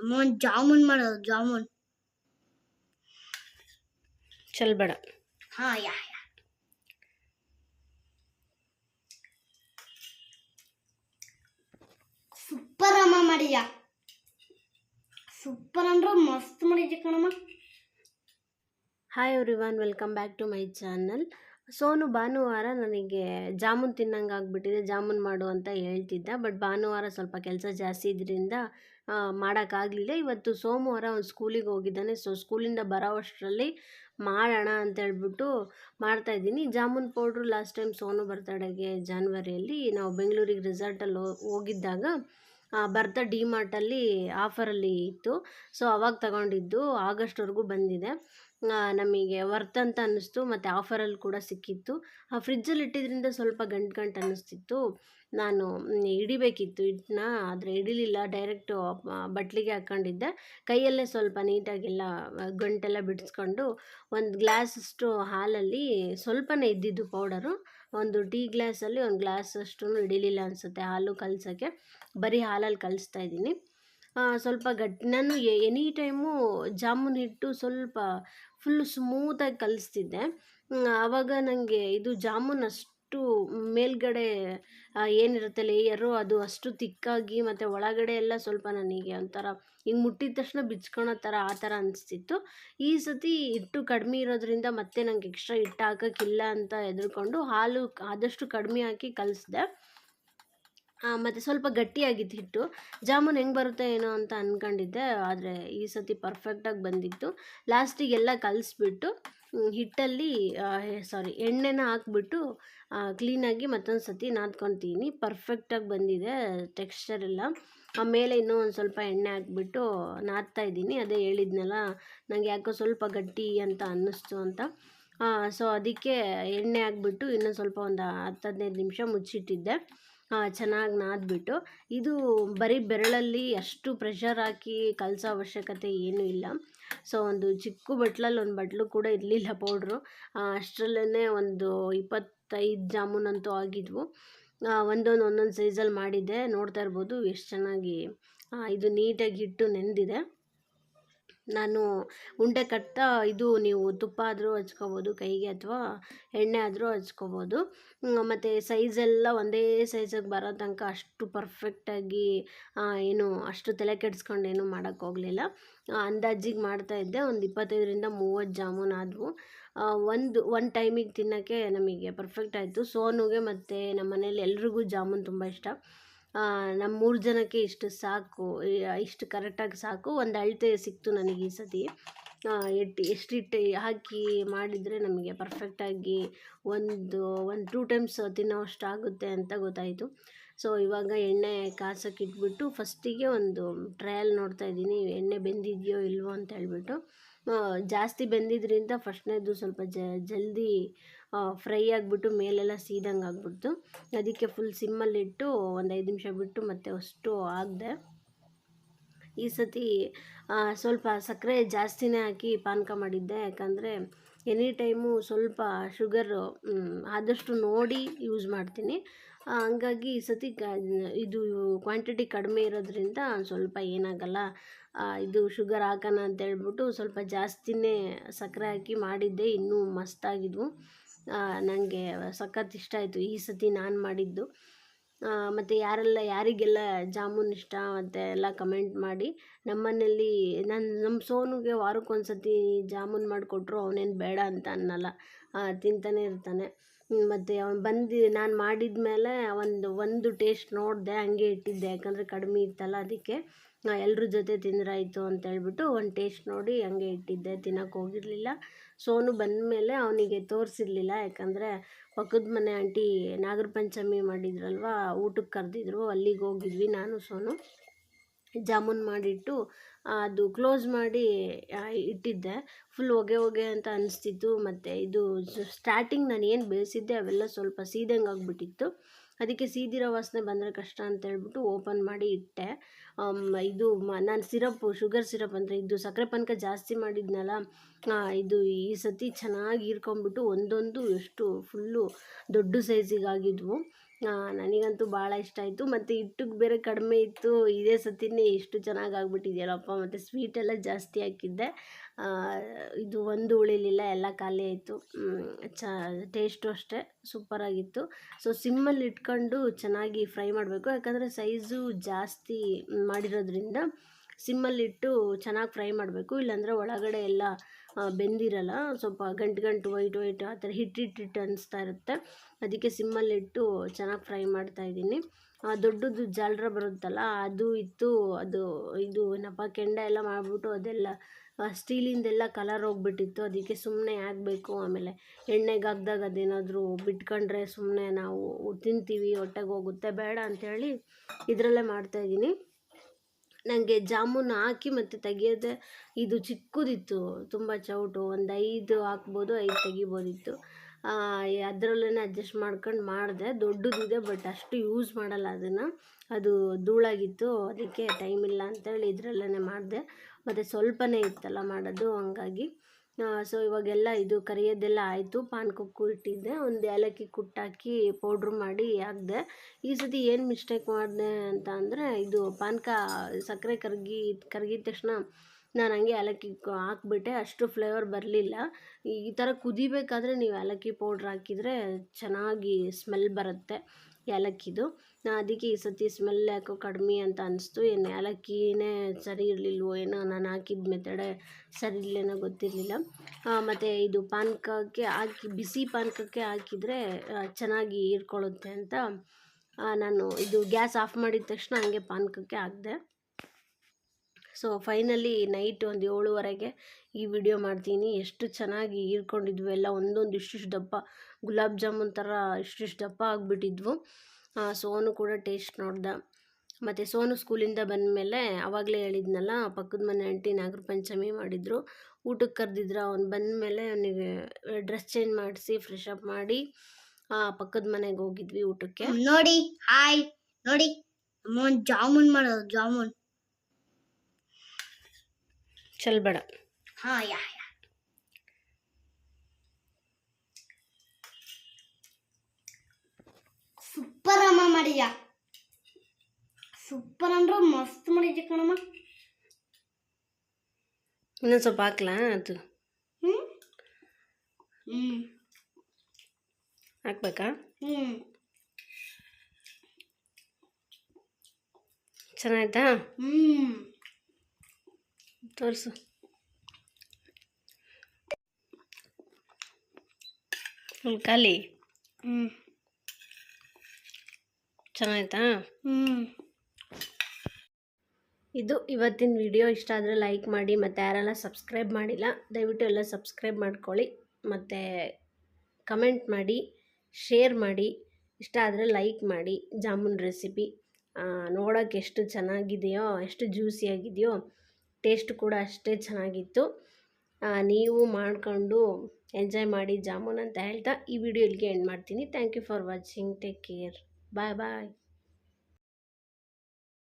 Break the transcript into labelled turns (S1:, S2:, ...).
S1: ಅಮ್ಮ ಜಾಮೂನ್ ಮಾಡೋದು ಜಾಮೂನ್.
S2: ಚಲ್ ಬೇಡ.
S1: ಹಾ ಯಾ ಯಾ. ಸೂಪರ್ ಅಮ್ಮ ಮಾಡಿದ್ಯಾ ಸೂಪರ್ ಅಂದ್ರೆ ಮಸ್ತ್ ಮಾಡಿದ್ಯ ಕಣಮ್ಮ.
S2: Hi everyone welcome back to my channel Sonu ಭಾನುವಾರ ನನಗೆ ಜಾಮೂನ್ ತಿನ್ನಂಗೆ ಆಗಿಬಿಟ್ಟಿದೆ ಜಾಮೂನ್ ಮಾಡು ಅಂತ ಹೇಳ್ತಿದ್ದ ಬಟ್ ಭಾನುವಾರ ಸ್ವಲ್ಪ ಕೆಲಸ ಜಾಸ್ತಿ ಇದ್ರಿಂದ ಮಾಡೋಕ್ಕಾಗಲಿಲ್ಲ. ಇವತ್ತು ಸೋಮವಾರ ಅವ್ನು ಸ್ಕೂಲಿಗೆ ಹೋಗಿದ್ದಾನೆ. ಸೊ, ಸ್ಕೂಲಿಂದ ಬರೋ ಅಷ್ಟರಲ್ಲಿ ಮಾಡೋಣ ಅಂತ ಹೇಳ್ಬಿಟ್ಟು ಮಾಡ್ತಾಯಿದ್ದೀನಿ jamun powder last time Sonu ಬರ್ತಡೆಗೆ ಜಾನ್ವರಿಯಲ್ಲಿ ನಾವು ಬೆಂಗಳೂರಿಗೆ ರೆಸಾರ್ಟಲ್ಲಿ ಹೋಗಿದ್ದಾಗ ಬರ್ತಾ ಡಿ ಮಾರ್ಟಲ್ಲಿ ಆಫರಲ್ಲಿ ಇತ್ತು. ಸೊ, ಅವಾಗ ತಗೊಂಡಿದ್ದು. ಆಗಸ್ಟ್ವರೆಗೂ ಬಂದಿದೆ. ನಮಗೆ ವರ್ತ್ ಅಂತ ಅನ್ನಿಸ್ತು. ಮತ್ತು ಆಫರಲ್ಲಿ ಕೂಡ ಸಿಕ್ಕಿತ್ತು. ಆ, ಫ್ರಿಜ್ಜಲ್ಲಿ ಇಟ್ಟಿದ್ರಿಂದ ಸ್ವಲ್ಪ ಗಂಟು ಗಂಟು ಅನ್ನಿಸ್ತಿತ್ತು. ನಾನು ಹಿಡಿಬೇಕಿತ್ತು ಹಿಟ್ಟನ್ನ, ಆದರೆ ಹಿಡಿಲಿಲ್ಲ. ಡೈರೆಕ್ಟು ಬಟ್ಲಿಗೆ ಹಾಕ್ಕೊಂಡಿದ್ದೆ. ಕೈಯಲ್ಲೇ ಸ್ವಲ್ಪ ನೀಟಾಗೆಲ್ಲ ಗಂಟೆಲ್ಲ ಬಿಡಿಸ್ಕೊಂಡು ಒಂದು ಗ್ಲಾಸಷ್ಟು ಹಾಲಲ್ಲಿ ಸ್ವಲ್ಪನೇ ಇದ್ದಿದ್ದು ಪೌಡರು. ಒಂದು ಟೀ ಗ್ಲಾಸಲ್ಲಿ ಒಂದು ಗ್ಲಾಸಷ್ಟು ಹಿಡಿಲಿಲ್ಲ ಅನಿಸುತ್ತೆ ಹಾಲು ಕಲಸೋಕ್ಕೆ. ಬರೀ ಹಾಲಲ್ಲಿ ಕಲಿಸ್ತಾ ಇದ್ದೀನಿ. ಸ್ವಲ್ಪ ಗಟ್ಟಿ ನಾನು ಎನಿ ಟೈಮು ಜಾಮೂನ್ ಹಿಟ್ಟು ಸ್ವಲ್ಪ ಫುಲ್ಲು ಸ್ಮೂತಾಗಿ ಕಲಿಸ್ತಿದ್ದೆ. ಆವಾಗ ನನಗೆ ಇದು ಜಾಮೂನ್ ಅಷ್ಟು ಮೇಲ್ಗಡೆ ಮೇಲುಗಡೆ ಏನಿರುತ್ತೆ ಲೇಯರು ಅದು ಅಷ್ಟು ತಿಕ್ಕಾಗಿ ಮತ್ತು ಒಳಗಡೆ ಎಲ್ಲ ಸ್ವಲ್ಪ ನನಗೆ ಒಂಥರ ಹಿಂಗೆ ಮುಟ್ಟಿದ ತಕ್ಷಣ ಬಿಚ್ಕೊಳೋ ಥರ ಆ ಥರ ಅನಿಸ್ತಿತ್ತು. ಈ ಸತಿ ಹಿಟ್ಟು ಕಡಿಮೆ ಇರೋದ್ರಿಂದ ಮತ್ತೆ ನಂಗೆ ಎಕ್ಸ್ಟ್ರಾ ಹಿಟ್ಟು ಹಾಕೋಕ್ಕಿಲ್ಲ ಅಂತ ಹೆದ್ರಿಕೊಂಡು ಹಾಲು ಆದಷ್ಟು ಕಡಿಮೆ ಹಾಕಿ ಕಲಿಸ್ದೆ. ಮತ್ತು ಸ್ವಲ್ಪ ಗಟ್ಟಿಯಾಗಿತ್ತು ಹಿಟ್ಟು. ಜಾಮೂನ್ ಹೆಂಗೆ ಬರುತ್ತೆ ಏನೋ ಅಂತ ಅಂದ್ಕೊಂಡಿದ್ದೆ ಆದರೆ ಈ ಸತಿ ಪರ್ಫೆಕ್ಟಾಗಿ ಬಂದಿತ್ತು. ಲಾಸ್ಟಿಗೆಲ್ಲ ಕಲಿಸ್ಬಿಟ್ಟು ಹಿಟ್ಟಲ್ಲಿ ಸಾರಿ, ಎಣ್ಣೆನ ಹಾಕ್ಬಿಟ್ಟು ಕ್ಲೀನಾಗಿ ಮತ್ತೊಂದು ಸತಿ ನಾದ್ಕೊತೀನಿ. ಪರ್ಫೆಕ್ಟಾಗಿ ಬಂದಿದೆ ಟೆಕ್ಸ್ಚರ್ ಎಲ್ಲ. ಆಮೇಲೆ ಇನ್ನೂ ಒಂದು ಸ್ವಲ್ಪ ಎಣ್ಣೆ ಹಾಕ್ಬಿಟ್ಟು ನಾದ್ತಾ ಇದ್ದೀನಿ. ಅದೇ ಹೇಳಿದ್ನಲ್ಲ ನನಗೆ ಯಾಕೋ ಸ್ವಲ್ಪ ಗಟ್ಟಿ ಅಂತ ಅನ್ನಿಸ್ತು ಅಂತ. ಸೊ ಅದಕ್ಕೆ ಎಣ್ಣೆ ಹಾಕ್ಬಿಟ್ಟು ಇನ್ನೊಂದು ಸ್ವಲ್ಪ ಒಂದು ಹತ್ತು ಹದಿನೈದು ನಿಮಿಷ ಮುಚ್ಚಿಟ್ಟಿದ್ದೆ. ಚೆನ್ನಾಗಿ ನಾದ್ಬಿಟ್ಟು. ಇದು ಬರೀ ಬೆರಳಲ್ಲಿ ಅಷ್ಟು ಪ್ರೆಷರ್ ಹಾಕಿ ಕಲಸೋ ಅವಶ್ಯಕತೆ ಏನೂ ಇಲ್ಲ. ಸೊ ಒಂದು ಚಿಕ್ಕ ಬಟ್ಲಲ್ಲಿ ಒಂದು ಬಟ್ಲು ಕೂಡ ಇರಲಿಲ್ಲ ಪೌಡ್ರು. ಅಷ್ಟರಲ್ಲೇ ಒಂದು ಇಪ್ಪತ್ತೈದು ಜಾಮೂನ್ ಅಂತೂ ಆಗಿದ್ವು ಒಂದೊಂದು ಒಂದೊಂದು ಸೈಜಲ್ಲಿ ಮಾಡಿದ್ದೆ. ನೋಡ್ತಾ ಇರ್ಬೋದು ಎಷ್ಟು ಚೆನ್ನಾಗಿ ಇದು ನೀಟಾಗಿ ಹಿಟ್ಟು ನೆಂದಿದೆ. ನಾನು ಉಂಡೆ ಕಟ್ತಾ ಇದು ನೀವು ತುಪ್ಪ ಆದರೂ ಹಚ್ಕೋಬೋದು, ಕೈಗೆ ಅಥವಾ ಎಣ್ಣೆ ಆದರೂ ಹಚ್ಕೋಬೋದು. ಮತ್ತು ಸೈಜೆಲ್ಲ ಒಂದೇ ಸೈಜಿಗೆ ಬರೋ ತನಕ ಅಷ್ಟು ಪರ್ಫೆಕ್ಟಾಗಿ ಏನು, ಅಷ್ಟು ತಲೆ ಕೆಡಿಸ್ಕೊಂಡು ಏನು ಮಾಡೋಕ್ಕೋಗಲಿಲ್ಲ ಅಂದಾಜಿಗೆ ಮಾಡ್ತಾಯಿದ್ದೆ ಒಂದು ಇಪ್ಪತ್ತೈದರಿಂದ ಮೂವತ್ತು ಜಾಮೂನ್ ಆದವು. ಒಂದು ಒನ್ ಟೈಮಿಗೆ ತಿನ್ನೋಕ್ಕೆ ನಮಗೆ ಪರ್ಫೆಕ್ಟ್ ಆಯಿತು. ಸೋನುಗೆ ಮತ್ತು ನಮ್ಮ ಮನೇಲಿ ಎಲ್ರಿಗೂ ಜಾಮೂನ್ ತುಂಬ ಇಷ್ಟ. ನಮ್ಮ ಮೂರು ಜನಕ್ಕೆ ಇಷ್ಟು ಸಾಕು ಇಷ್ಟು ಕರೆಕ್ಟಾಗಿ ಸಾಕು, ಒಂದು ಅಳತೆ ಸಿಕ್ತು ನನಗೆ ಈ ಸತಿ. ಎಟ್ಟು, ಎಷ್ಟು ಹಿಟ್ಟು ಹಾಕಿ ಮಾಡಿದರೆ ನಮಗೆ ಪರ್ಫೆಕ್ಟಾಗಿ ಒಂದು ಒಂದು ಟೂ ಟೈಮ್ಸ್ ತಿನ್ನೋಷ್ಟು ಆಗುತ್ತೆ ಅಂತ ಗೊತ್ತಾಯಿತು. ಸೊ ಇವಾಗ ಎಣ್ಣೆ ಕಾಸಕ್ಕೆ ಇಟ್ಬಿಟ್ಟು ಫಸ್ಟಿಗೆ ಒಂದು ಟ್ರಯಲ್ ನೋಡ್ತಾ ಇದ್ದೀನಿ, ಎಣ್ಣೆ ಬೆಂದಿದೆಯೋ ಇಲ್ವೋ ಅಂತ ಹೇಳ್ಬಿಟ್ಟು. ಜಾಸ್ತಿ ಬೆಂದಿದ್ರಿಂದ ಫಸ್ಟ್ನೇದು ಸ್ವಲ್ಪ ಜಲ್ದಿ ಫ್ರೈ ಆಗಿಬಿಟ್ಟು ಮೇಲೆಲ್ಲ ಸೀದಂಗೆ ಆಗ್ಬಿಡ್ತು. ಅದಕ್ಕೆ ಫುಲ್ ಸಿಮ್ಮಲ್ಲಿಟ್ಟು ಒಂದು ಐದು ನಿಮಿಷ ಬಿಟ್ಟು ಮತ್ತೆ ಅಷ್ಟು ಆಗದೆ. ಈ ಸತಿ ಸ್ವಲ್ಪ ಸಕ್ಕರೆ ಜಾಸ್ತಿನೇ ಹಾಕಿ ಪಾನಕ ಮಾಡಿದ್ದೆ. ಯಾಕಂದರೆ ಎನಿ ಟೈಮು ಸ್ವಲ್ಪ ಶುಗರು ಆದಷ್ಟು ನೋಡಿ ಯೂಸ್ ಮಾಡ್ತೀನಿ. ಹಂಗಾಗಿ ಈ ಸತಿ ಇದು ಕ್ವಾಂಟಿಟಿ ಕಡಿಮೆ ಇರೋದ್ರಿಂದ ಸ್ವಲ್ಪ ಏನಾಗಲ್ಲ. ಇದು ಶುಗರ್ ಹಾಕೋಣ ಅಂತ ಹೇಳ್ಬಿಟ್ಟು ಸ್ವಲ್ಪ ಜಾಸ್ತಿನೇ ಸಕ್ಕರೆ ಹಾಕಿ ಮಾಡಿದ್ದೆ. ಇನ್ನೂ ಮಸ್ತಾಗಿದ್ವು. ನನಗೆ ಸಖತ್ ಇಷ್ಟ ಆಯಿತು. ಈ ಸತಿ ನಾನು ಮಾಡಿದ್ದು. ಮತ್ತು ಯಾರೆಲ್ಲ, ಯಾರಿಗೆಲ್ಲ ಜಾಮೂನ್ ಇಷ್ಟ ಮತ್ತು ಎಲ್ಲ ಕಮೆಂಟ್ ಮಾಡಿ ನಮ್ಮನೇಲಿ ನನ್ನ ನಮ್ಮ ಸೋನುಗೆ ವಾರಕ್ಕೊಂದು ಸತಿ ಜಾಮೂನ್ ಮಾಡಿಕೊಟ್ರು, ಅವನೇನು ಬೇಡ ಅಂತ ಅನ್ನಲ್ಲ. ತಿಂತಾನೆ ಇರ್ತಾನೆ. ಮತ್ತು ಅವ್ನು ಬಂದು, ನಾನು ಮಾಡಿದ ಮೇಲೆ ಒಂದು ಒಂದು ಟೇಸ್ಟ್ ನೋಡಿದೆ, ಹಂಗೆ ಇಟ್ಟಿದ್ದೆ. ಯಾಕಂದರೆ ಕಡಿಮೆ ಇತ್ತಲ್ಲ ಅದಕ್ಕೆ. ಎಲ್ಲರ ಜೊತೆ ತಿಂದ್ರಾಯಿತು ಅಂತ ಹೇಳ್ಬಿಟ್ಟು ಒಂದು ಟೇಸ್ಟ್ ನೋಡಿ ಹಂಗೆ ಇಟ್ಟಿದ್ದೆ. ತಿನ್ನೋಕೆ ಹೋಗಿರಲಿಲ್ಲ. ಸೋನು ಬಂದ ಮೇಲೆ ಅವನಿಗೆ ತೋರಿಸಿರ್ಲಿಲ್ಲ. ಯಾಕಂದರೆ ಪಕ್ಕದ ಮನೆ ಆಂಟಿ ನಾಗರ ಪಂಚಮಿ ಮಾಡಿದ್ರಲ್ವ ಊಟಕ್ಕೆ ಕರೆದಿದ್ರು, ಅಲ್ಲಿಗೆ ಹೋಗಿದ್ವಿ ನಾನು, ಸೋನು. ಜಾಮೂನ್ ಮಾಡಿಟ್ಟು ಅದು ಕ್ಲೋಸ್ ಮಾಡಿ ಇಟ್ಟಿದ್ದೆ. ಫುಲ್ ಹೊಗೆ ಹೊಗೆ ಅಂತ ಅನಿಸ್ತಿತ್ತು. ಮತ್ತು ಇದು ಸ್ಟಾರ್ಟಿಂಗ್ ನಾನು ಏನು ಬೇಯಿಸಿದ್ದೆ ಅವೆಲ್ಲ ಸ್ವಲ್ಪ ಸೀದಂಗೆ ಆಗಿಬಿಟ್ಟಿತ್ತು. ಅದಕ್ಕೆ ಸೀದಿರೋ ವಾಸನೆ ಬಂದರೆ ಕಷ್ಟ ಅಂತ ಹೇಳ್ಬಿಟ್ಟು ಓಪನ್ ಮಾಡಿ ಇಟ್ಟೆ. ಇದು ನಾನು ಸಿರಪ್ಪು ಶುಗರ್ ಸಿರಪ್ ಅಂದರೆ ಇದು ಸಕ್ಕರೆ ಪಾನಕ ಜಾಸ್ತಿ ಮಾಡಿದ್ನಲ್ಲ ಇದು ಈ ಸತಿ ಚೆನ್ನಾಗಿ ಇರ್ಕೊಂಬಿಟ್ಟು ಒಂದೊಂದು ಎಷ್ಟು ಫುಲ್ಲು ದೊಡ್ಡ ಸೈಜಿಗೆ ಆಗಿದ್ವು. ಆ, ನನಗಂತೂ ಭಾಳ ಇಷ್ಟ ಆಯಿತು. ಮತ್ತು ಹಿಟ್ಟಿಗೆ ಬೇರೆ ಕಡಿಮೆ ಇತ್ತು. ಇದೇ ಸತಿನೇ ಇಷ್ಟು ಚೆನ್ನಾಗಿ ಆಗ್ಬಿಟ್ಟಿದೆಯಲ್ಲಪ್ಪ ಮತ್ತು ಸ್ವೀಟ್ ಎಲ್ಲ ಜಾಸ್ತಿ ಹಾಕಿದ್ದೆ. ಇದು ಒಂದು ಉಳಿಲಿಲ್ಲ ಎಲ್ಲ ಖಾಲಿ ಆಯಿತು. ಚ ಟೇಸ್ಟು ಅಷ್ಟೇ ಸೂಪರಾಗಿತ್ತು ಸೊ ಸಿಮ್ಮಲ್ಲಿ ಇಟ್ಕೊಂಡು ಚೆನ್ನಾಗಿ ಫ್ರೈ ಮಾಡಬೇಕು. ಯಾಕಂದರೆ ಸೈಜು ಜಾಸ್ತಿ ಮಾಡಿರೋದ್ರಿಂದ ಸಿಮ್ಮಲ್ಲಿಟ್ಟು ಚೆನ್ನಾಗಿ ಫ್ರೈ ಮಾಡಬೇಕು. ಇಲ್ಲಾಂದರೆ ಒಳಗಡೆ ಎಲ್ಲ ಬೆಂದಿರಲ್ಲ. ಸ್ವಲ್ಪ ಗಂಟು ಗಂಟು ವೈಟ್ ವೈಟ್ ಆ ಥರ ಹಿಟ್ಟು ಹಿಟ್ಟು ಹಿಟ್ಟು ಅನಿಸ್ತಾ ಇರುತ್ತೆ. ಅದಕ್ಕೆ ಸಿಮ್ಮಲ್ಲಿಟ್ಟು ಚೆನ್ನಾಗಿ ಫ್ರೈ ಮಾಡ್ತಾಯಿದ್ದೀನಿ ದೊಡ್ಡದು ಜಾಲ್ರ ಬರುತ್ತಲ್ಲ, ಅದು ಇತ್ತು, ಅದು, ಇದು ಏನಪ್ಪ, ಕೆಂಡ ಎಲ್ಲ ಮಾಡಿಬಿಟ್ಟು ಅದೆಲ್ಲ ಸ್ಟೀಲಿಂದೆಲ್ಲ ಕಲರ್ ಹೋಗ್ಬಿಟ್ಟಿತ್ತು. ಅದಕ್ಕೆ ಸುಮ್ಮನೆ ಆಗಬೇಕು ಆಮೇಲೆ ಎಣ್ಣೆಗೆ ಹಾಕ್ದಾಗ ಅದೇನಾದರೂ ಬಿಟ್ಕೊಂಡ್ರೆ ಸುಮ್ಮನೆ ನಾವು ತಿಂತೀವಿ, ಹೊಟ್ಟೆಗೆ ಹೋಗುತ್ತೆ. ಬೇಡ ಅಂಥೇಳಿ ಇದರಲ್ಲೇ ಮಾಡ್ತಾಯಿದ್ದೀನಿ ನನಗೆ ಜಾಮೂನು ಹಾಕಿ ಮತ್ತು ತೆಗಿಯೋದೆ ಇದು ಚಿಕ್ಕದಿತ್ತು, ತುಂಬ ಚೌಟು, ಒಂದು ಐದು ಹಾಕ್ಬೋದು, ಐದು ತೆಗಿಬೋದಿತ್ತು. ಅದರಲ್ಲೇ ಅಡ್ಜಸ್ಟ್ ಮಾಡ್ಕೊಂಡು ಮಾಡಿದೆ. ದೊಡ್ಡದಿದೆ ಬಟ್ ಅಷ್ಟು ಯೂಸ್ ಮಾಡಲ್ಲ ಅದನ್ನು. ಅದು ಧೂಳಾಗಿತ್ತು, ಅದಕ್ಕೆ ಟೈಮ್ ಇಲ್ಲ ಅಂತೇಳಿ ಇದರಲ್ಲೇ ಮಾಡಿದೆ. ಮತ್ತು ಸ್ವಲ್ಪನೇ ಇತ್ತಲ್ಲ ಮಾಡೋದು, ಹಂಗಾಗಿ. ಸೊ ಇವಾಗೆಲ್ಲ ಇದು ಕರಿಯೋದೆಲ್ಲ ಆಯಿತು. ಪಾನ್ಕಕ್ಕೂ ಇಟ್ಟಿದ್ದೆ ಒಂದು ಏಲಕ್ಕಿ ಕುಟ್ಟಾಕಿ ಪೌಡ್ರ್ ಮಾಡಿ ಹಾಕ್ದೆ. ಈ ಸತಿ ಏನು ಮಿಸ್ಟೇಕ್ ಮಾಡಿದೆ ಅಂತ ಅಂದರೆ ಇದು ಪಾನಕ ಸಕ್ಕರೆ ಕರಗಿ, ಕರಗಿದ ತಕ್ಷಣ ನಾನು ಹಂಗೆ ಏಲಕ್ಕಿ ಹಾಕ್ಬಿಟ್ಟೆ. ಅಷ್ಟು ಫ್ಲೇವರ್ ಬರಲಿಲ್ಲ. ಈ ಥರ ಕುದಿಬೇಕಾದ್ರೆ ನೀವು ಏಲಕ್ಕಿ ಪೌಡ್ರ್ ಹಾಕಿದರೆ ಚೆನ್ನಾಗಿ ಸ್ಮೆಲ್ ಬರುತ್ತೆ. ಏಲಕ್ಕಿದು. ಅದಕ್ಕೆ ಈ ಸತಿ ಸ್ಮೆಲ್ ಯಾಕೋ ಕಡಿಮೆ ಅಂತ ಅನಿಸ್ತು. ಏನು ಏಲಕ್ಕಿನೇ ಸರಿ ಇರಲಿಲ್ವೋ ಏನೋ ನಾನು ಹಾಕಿದ ಮೆಥಡೇ ಸರಿ ಇರಲೇನೋ ಗೊತ್ತಿರಲಿಲ್ಲ. ಮತ್ತು ಇದು ಪಾನಕಕ್ಕೆ ಹಾಕಿ, ಬಿಸಿ ಪಾನಕಕ್ಕೆ ಹಾಕಿದರೆ ಚೆನ್ನಾಗಿ ಹೀರ್ಕೊಳ್ಳುತ್ತೆ ಅಂತ ನಾನು ಇದು ಗ್ಯಾಸ್ ಆಫ್ ಮಾಡಿದ ತಕ್ಷಣ ಹಂಗೆ ಪಾನಕಕ್ಕೆ ಹಾಕಿದೆ. ಸೊ, ಫೈನಲಿ ನೈಟ್ ಒಂದು ಏಳುವರೆಗೆ ಈ ವಿಡಿಯೋ ಮಾಡ್ತೀನಿ. ಎಷ್ಟು ಚೆನ್ನಾಗಿ ಹೀರ್ಕೊಂಡಿದ್ವಿ ಎಲ್ಲ ಒಂದೊಂದು ಇಷ್ಟಿಷ್ಟು ದಪ್ಪ. ಗುಲಾಬ್ ಜಾಮೂನ್ ಥರ ಇಷ್ಟಿಷ್ಟು ದಪ್ಪ ಆಗಿಬಿಟ್ಟಿದ್ವು. ಸೋನು ಕೂಡ ಟೇಸ್ಟ್ ನೋಡ್ದೆ. ಮತ್ತು ಸೋನು ಸ್ಕೂಲಿಂದ ಬಂದಮೇಲೆ ಆವಾಗಲೇ ಹೇಳಿದ್ನಲ್ಲ ಪಕ್ಕದ ಮನೆ ಆಂಟಿ ನಾಗರ ಪಂಚಮಿ ಮಾಡಿದರು. ಊಟಕ್ಕೆ ಕರೆದಿದ್ರು ಅವ್ನು ಬಂದಮೇಲೆ ಅವನಿಗೆ ಡ್ರೆಸ್ ಚೇಂಜ್ ಮಾಡಿಸಿ ಫ್ರೆಶ್ ಅಪ್ ಮಾಡಿ ಆ, ಪಕ್ಕದ ಮನೆಗೆ ಹೋಗಿದ್ವಿ ಊಟಕ್ಕೆ.
S1: ನೋಡಿ ಹಾಯ್ ನೋಡಿ ಜಾಮೂನ್ ಮಾಡೋದು ಜಾಮೂನ್.
S2: ಚಲ್ಬೇಡ
S1: ಹಾಯ್ ಯಾ ಯಾ ಸೂಪರ್ ಅಮ್ಮ ಮಾಡಿದ್ಯಾ ಸೂಪರ್ ಅಂದ್ರೆ ಮಸ್ತ್ ಮಾಡಿದ್ಯ ಕಣಮ್ಮ
S2: ಇನ್ನೊಂದು ಸ್ವಲ್ಪ ಹಾಕ್ಲಾ ಅದು
S1: ಹ್ಮ್ ಹ್ಮ್
S2: ಹಾಕ್ಬೇಕಾ
S1: ಹ್ಮ್
S2: ಚೆನ್ನಾಯ್ತಾ
S1: ಹ್ಮ್
S2: ತೋರಿಸು ಫುಲ್ ಖಾಲಿ
S1: ಹ್ಮ್
S2: ಚೆನ್ನಾಯ್ತಾ?
S1: ಹ್ಮ್.
S2: ಇದು ಇವತ್ತಿನ ವಿಡಿಯೋ. ಇಷ್ಟ ಆದರೆ ಲೈಕ್ ಮಾಡಿ ಮತ್ತು ಯಾರೆಲ್ಲ ಸಬ್ಸ್ಕ್ರೈಬ್ ಮಾಡಿಲ್ಲ ದಯವಿಟ್ಟು ಎಲ್ಲ ಸಬ್ಸ್ಕ್ರೈಬ್ ಮಾಡ್ಕೊಳ್ಳಿ ಮತ್ತು ಕಮೆಂಟ್ ಮಾಡಿ ಶೇರ್ ಮಾಡಿ ಇಷ್ಟ ಆದರೆ ಲೈಕ್ ಮಾಡಿ. ಜಾಮೂನ್ ರೆಸಿಪಿ ನೋಡೋಕ್ಕೆ ಎಷ್ಟು ಚೆನ್ನಾಗಿದೆಯೋ ಎಷ್ಟು ಜ್ಯೂಸಿಯಾಗಿದೆಯೋ ಟೇಸ್ಟ್ ಕೂಡ ಅಷ್ಟೇ ಚೆನ್ನಾಗಿತ್ತು. ನೀವು ಮಾಡಿಕೊಂಡು ಎಂಜಾಯ್ ಮಾಡಿ ಜಾಮೂನ್ ಅಂತ ಹೇಳ್ತಾ ಈ ವಿಡಿಯೋ ಇಲ್ಲಿಗೆ ಎಂಡ್ ಮಾಡ್ತೀನಿ. Thank you for watching take care Bye bye.